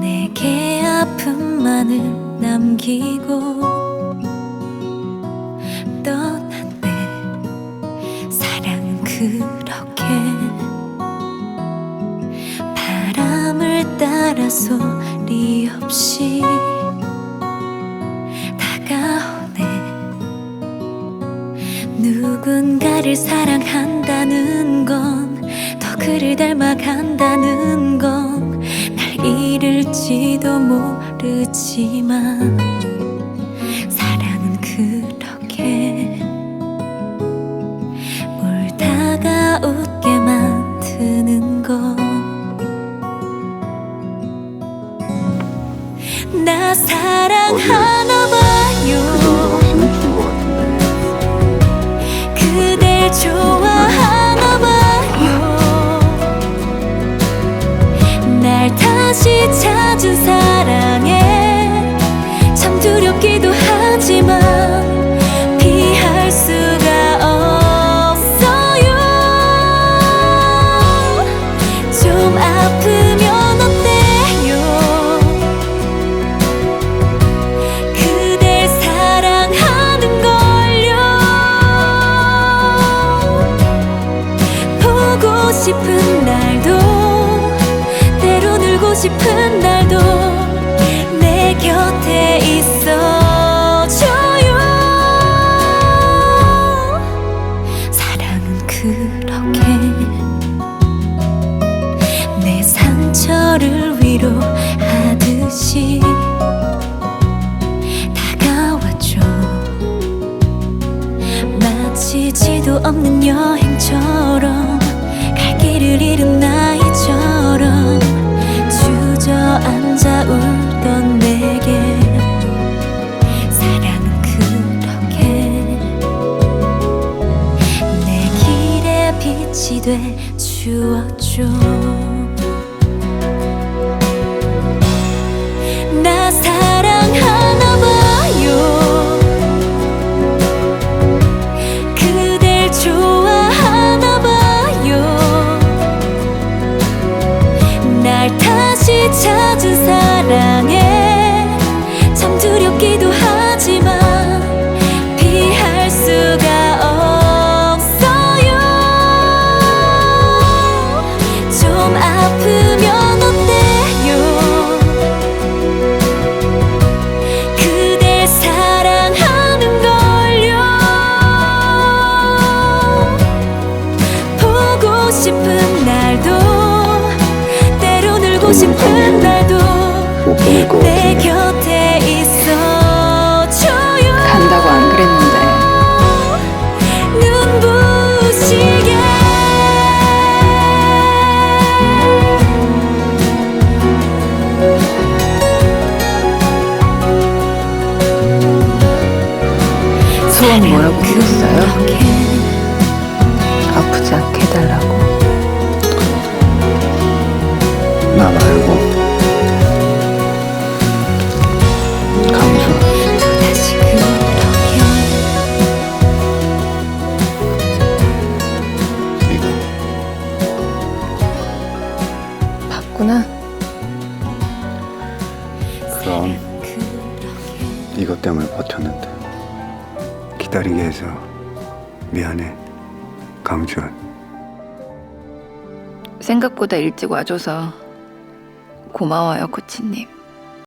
내게 아픔만을 남기고 떠났네. 사랑은 그렇게 바람을 따라 소리 없이 다가오네. 누군가를 사랑한다는 건 더 그를 닮아간다는 건날 잃을지도 모르지만 사랑은 그렇 다시 찾은 사랑에 참 두렵기도 하지만 피할 수가 없어요. 좀 아프면 어때요? 그댈 사랑하는 걸요. 보고 싶은 날도 싶은 날도 내 곁에 있어줘요 사랑은 그렇게 내 상처를 위로하듯이 다가왔죠. 마치 지도 없는 여행처럼 갈 길을 잃은 나이처럼 주저앉아 울던 내게 사랑은 그렇게 내 길에 빛이 돼 주었죠. 나 울고 싶은 날도 못 보낼 것내 같은데. 곁에 있어줘요 간다고 안 그랬는데. 눈부시게. 소원 뭐라고? 그렇게 아프지 않게 해달라고 나 말고. 봤구나. 그럼 이것 때문에 버텼는데. 기다리게 해서 미안해 강주현 생각보다 일찍 와줘서 고마워요 코치님